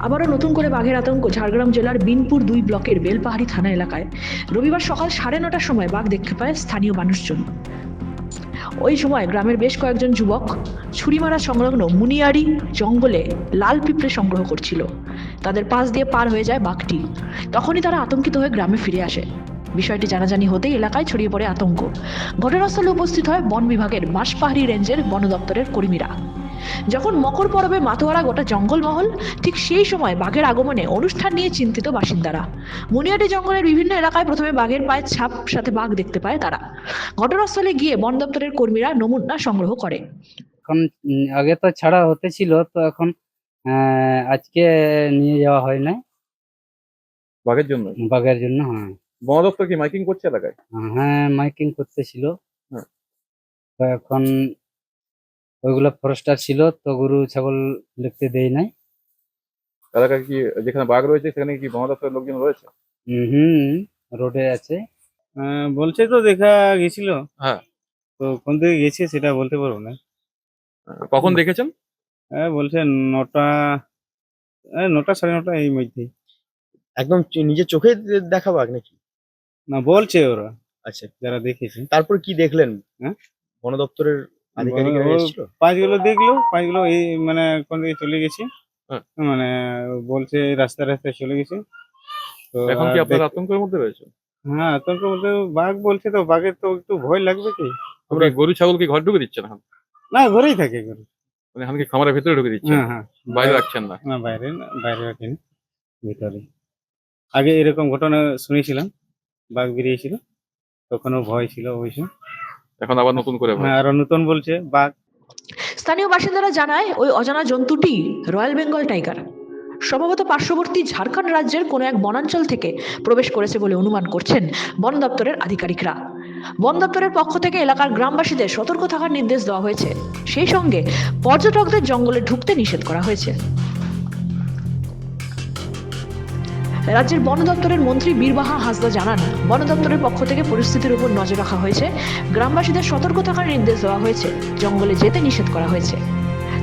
আবারও নতুন করে বাঘের আতঙ্ক। ঝাড়গ্রাম জেলার বিনপুর দুই ব্লকের বেলপাহাড়ি থানা এলাকায়। রবিবার সকাল সাড়ে নটার সময় বাঘ দেখতে পায় স্থানীয় মানুষজন। ওই সময় গ্রামের বেশ কয়েকজন যুবক ছুরিমারা সংলগ্ন মুনিয়ারি জঙ্গলে লাল পিঁপড়ে সংগ্রহ করছিল। তাদের পাশ দিয়ে পার হয়ে যায় বাঘটি। তখনই তারা আতঙ্কিত হয়ে গ্রামে ফিরে আসে। বিষয়টি জানাজানি হতেই এলাকায় ছড়িয়ে পড়ে আতঙ্ক। ঘটনাস্থলে উপস্থিত হয় বন বিভাগের বাঁশপাহাড়ি রেঞ্জের বন দপ্তরের কর্মীরা। যখন মকর পরবে মাতোয়ারা গোটা জঙ্গলমহল ঠিক সেই সময় বাঘের আগমনে অনুষ্ঠান নিয়ে চিন্তিত বাসিন্দারা। মুনিয়াটি জঙ্গলের বিভিন্ন এলাকায় প্রথমে বাঘের পায়ের ছাপ সাথে বাঘ দেখতে পায় তারা। ঘটনাস্থলে গিয়ে বন দপ্তরের কর্মীরা নমুনা সংগ্রহ করে। এখন আগে তো ছাড়া হতে ছিল তো এখন আহ, আজকে নিয়ে যাওয়া হয় না বাঘের জন্য? বাঘের জন্য হ্যাঁ। বন দপ্তর কি মাইকিং করছে এলাকায়? হ্যাঁ মাইকিং করতেছিল। হ্যাঁ। তো এখন ওইগুলো ফরেস্টার ছিল তো গরু ছাগল লিখতে দেয় নাই। এলাকায় কি যেখানে বাঘ রয়েছে সেখানে কি বন দপ্তরের লোকজন রয়েছে? হুম, হুম রোডে আছে। আহ, বলছে তো দেখা গেছিল। হ্যাঁ। তো কোন দিকে গেছে সেটা বলতে পারব না। কখন দেখেছেন? হ্যাঁ বলছে নটা এই নটা সাড়ে নটা এই মধ্যে। একদম নিজের চোখে দেখা বাঘ নাকি? না বলছে ওরা। আচ্ছা। যারা দেখেছে। তারপর কি দেখলেন? হ্যাঁ? বন দপ্তরের পাঁচগুলো দেখল পাঁচগুলো এই মানে কোন দিকে চলে গেছে। হ্যাঁ। মানে বলছে রাস্তা রাস্তায় চলে গেছে। তো এখন কি আপনার আতঙ্কের মধ্যে রয়েছে? হ্যাঁ আতঙ্ক বলতে বাঘ বলছে তো বাঘের তো একটু ভয় লাগবে কি? আমরা গরু ছাগল কি ঘর ঢুকে দিচ্ছেন এখন? না ঘরেই থাকে ঘরে মানে এখন কি খামারের ভিতরে ঢুকে দিচ্ছেন? হ্যাঁ হ্যাঁ। বাইরে রাখছেন না? না বাইরে না বাইরে রাখিনি ভিতরে। আগে এরকম ঘটনা শুনেছিলাম বাঘ বেরিয়েছিল তখনও ভয় ছিল অবশ্য এখন আবার নতুন করে হ্যাঁ আরও নতুন বলছে বাঘ। স্থানীয় বাসিন্দারা জানায় ওই অজানা জন্তুটি রয়্যাল বেঙ্গল টাইগার। সম্ভবত পার্শ্ববর্তী ঝাড়খণ্ড রাজ্যের কোনো এক বনাঞ্চল থেকে প্রবেশ করেছে বলে অনুমান করছেন বন দপ্তরের আধিকারিকরা। বন দপ্তরের পক্ষ থেকে এলাকার গ্রামবাসীদের সতর্ক থাকার নির্দেশ দেওয়া হয়েছে। সেই সঙ্গে পর্যটকদের জঙ্গলে ঢুকতে নিষেধ করা হয়েছে। রাজ্যের বন দপ্তরের মন্ত্রী বীরবাহা হাসদা জানান, বন দপ্তরের পক্ষ থেকে পরিস্থিতির উপর নজর রাখা হয়েছে। গ্রামবাসীদের সতর্ক থাকার নির্দেশ দেওয়া হয়েছে। জঙ্গলে যেতে নিষেধ করা হয়েছে।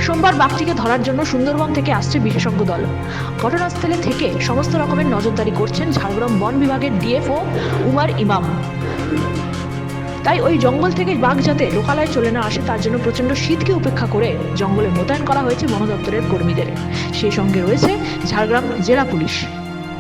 সোমবার বাঘটিকে ধরার জন্য সুন্দরবন থেকে আসছে বিশেষজ্ঞ দল। ঘটনাস্থলে থেকে সমস্ত রকমের নজরদারি করছেন ঝাড়গ্রাম বন বিভাগের ডিএফও উমার ইমাম। তাই ওই জঙ্গল থেকে বাঘ যাতে লোকালয়ে চলে না আসে, তার জন্য প্রচণ্ড শীতকে উপেক্ষা করে জঙ্গলে মোতায়েন করা হয়েছে বন দপ্তরের কর্মীদের। সেই সঙ্গে রয়েছে ঝাড়গ্রাম জেলা পুলিশ।